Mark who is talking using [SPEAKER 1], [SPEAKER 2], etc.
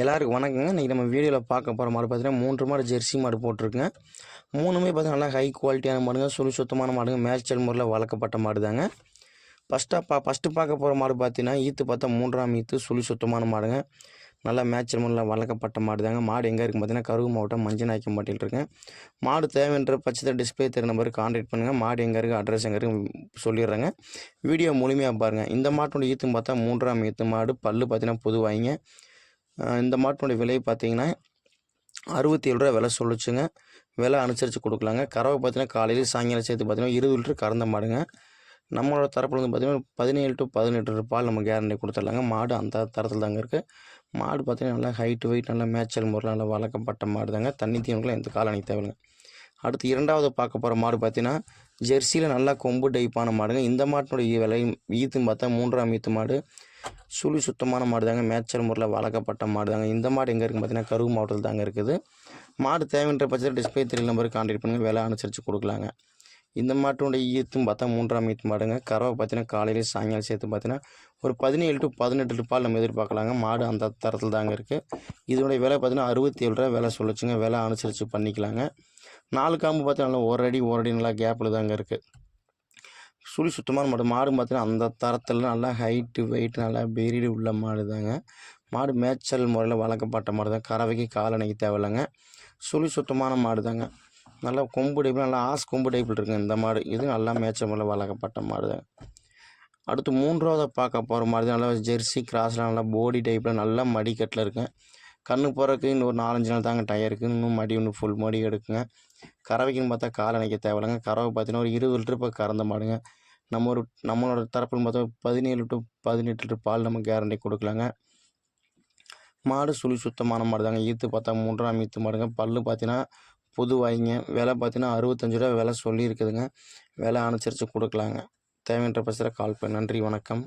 [SPEAKER 1] எல்லாருக்கும் வணக்கங்க. இன்றைக்கி நம்ம வீடியோவில் பார்க்க போகிற மாதிரி பார்த்தீங்கன்னா மூன்று மாடு ஜெர்சி மாடு போட்டிருக்குங்க. மூணுமே பார்த்தீங்கன்னா நல்லா ஹை குவாலிட்டியான மாடுங்க. சுழி சுத்தமான மாடுங்க. மேய்ச்சல் முறையில் வளர்க்கப்பட்ட மாடு தாங்க ஃபஸ்ட்டாக பா ஃபஸ்ட்டு பார்க்க போகிற மாடு பார்த்தீங்கன்னா ஈத்து பார்த்தா மூன்றாம் ஈத்து சுழி சுத்தமான மாடுங்க. நல்லா மேய்ச்சல் முறையில் வளர்க்கப்பட்ட மாடு தாங்க மாடு எங்கே இருக்குது பார்த்தீங்கன்னா கருவு மாவட்டம் மஞ்சநாய்க்கம்பட்டியில் இருக்குங்க மாடு தேவைன்ற பட்சத்தில் டிஸ்பிளே தெரிய நம்பருக்கு கான்டாக்ட் பண்ணுங்கள் மாடு எங்கே இருக்குது அட்ரஸ் எங்கே இருக்குது சொல்லிடுறேங்க. வீடியோ முழுமையாக பாருங்கள் இந்த மாட்டோட ஈத்துன்னு பார்த்தா மூன்றாம் ஈத்து மாடு பல்லு பார்த்தீங்கன்னா புதுவாய்ங்க. இந்த மாட்டினுடைய விலை பார்த்தீங்கன்னா அறுபத்தி ஏழு ரூபா விலை சொல்லிச்சுங்க. விலை அனுசரித்து கொடுக்கலாங்க. கறவை பார்த்தீங்கன்னா காலையில் சாயங்காலம் சேர்த்து பார்த்தீங்கன்னா இருபது லிட்டர் கறந்த மாடுங்க. நம்மளோட தரப்பில் வந்து பார்த்தீங்கன்னா பதினேழு டு பதினெட்டு லிட்டர் பால் நம்ம கேரண்டி கொடுத்துடலாங்க. மாடு அந்த தரத்தில் தாங்க இருக்குது மாடு பார்த்தீங்கன்னா நல்லா ஹைட்டு வெயிட் நல்லா மேய்ச்சல் முறையில் நல்லா வளர்க்கப்பட்ட மாடு தாங்க தண்ணி தீவனங்களும் எந்த காலனி தேவைங்க அடுத்து இரண்டாவது பார்க்க போகிற மாடு பார்த்தீங்கன்னா ஜெர்சியில் நல்லா கொம்பு டைப்பான மாடுங்க. இந்த மாட்டினுடைய விலை ஈத்துன்னு பார்த்தா மூன்றாம் ஈத்து மாடு. சுழி சுத்தமான மாடு தாங்க மேய்ச்சல் முறையில் வளர்க்கப்பட்ட மாடு தாங்க இந்த மாடு எங்கே இருக்குது பார்த்தீங்கன்னா கருவு மாவட்டத்தில் தாங்க இருக்குது. மாடு தேவைன்ற பட்சத்தில் டிஸ்பிளே த்ரீ நம்பருக்கு கான்டாக்ட் பண்ணுங்கள் விலை அனுசரித்து கொடுக்கலாங்க. இந்த மாட்டுடைய ஈத்தும் பார்த்தா மூன்றாம் ஈத்து மாடுங்க. கறவை பார்த்தீங்கன்னா காலையில சாயங்காலம் சேர்த்து பார்த்தீங்கன்னா ஒரு பதினேழு டு பதினெட்டு லிட்டர் பால் நம்ம எதிர்பார்க்கலாங்க. மாடு அந்த தரத்தில் தாங்க இருக்குது இதனுடைய விலை பார்த்தீங்கன்னா அறுபத்தி ஏழு ரூபா விலை சொல்லிச்சுங்க. விலை அனுசரித்து பண்ணிக்கலாங்க. நாலு காம்பு பார்த்தீங்கன்னா நல்லா ஒரு அடி ஒரு அடி நல்லா கேப்பில் தாங்க இருக்குது சுழி சுத்தமான மாடு. மாடு பார்த்தீங்கன்னா அந்த தரத்தில் நல்லா ஹைட்டு வெயிட் நல்லா பெரியடு உள்ள மாடு தாங்க மாடு மேய்ச்சல் முறையில் வளர்க்கப்பட்ட மாடு தான் கறவைக்கு காலணைக்கு தேவையில்லைங்க. சுழி சுத்தமான மாடு தாங்க நல்லா கொம்பு டைப்பில் நல்லா ஆஸ் கொம்பு டைப்பில் இருக்குங்க இந்த மாடு. இது நல்லா மேய்ச்சல் முறையில் வளர்க்கப்பட்ட மாடு தாங்க அடுத்து மூன்றாவது பார்க்க போகிற மாதிரி தான் நல்லா ஜெர்சி கிராஸில் நல்லா போடி டைப்பில் நல்லா மடிக்கட்டில் இருக்கேன் கண்ணு போகிறதுக்கு இன்னும் ஒரு நாலஞ்சு நாள் தாங்க டயருக்கு இன்னும் மடி இன்னும் ஃபுல் மடி எடுக்குங்க. கறவைக்குன்னு பார்த்தா கால் அணைக்க தேவையில்லைங்க. கறவை பார்த்தீங்கன்னா ஒரு இருபது லிட்டர் இப்போ கறந்த மாடுங்க. நம்ம ஒரு நம்மளோட தரப்புன்னு பார்த்தா பதினேழு டு பதினெட்டு லிட்டர் பால் நம்ம கேரண்டி கொடுக்கலாங்க. மாடு சுழி சுத்தமான மாடு தாங்க ஈத்து பார்த்தா மூன்றாம் ஈத்து மாடுங்க. பல்லு பார்த்தீங்கன்னா புது வாய்ங்க. விலை பார்த்தீங்கன்னா அறுபத்தஞ்சு ரூபா விலை சொல்லியிருக்குதுங்க. விலை அனுசரித்து கொடுக்கலாங்க. தேவைன்ற பசத்தில் கால் பண்ணி. நன்றி வணக்கம்.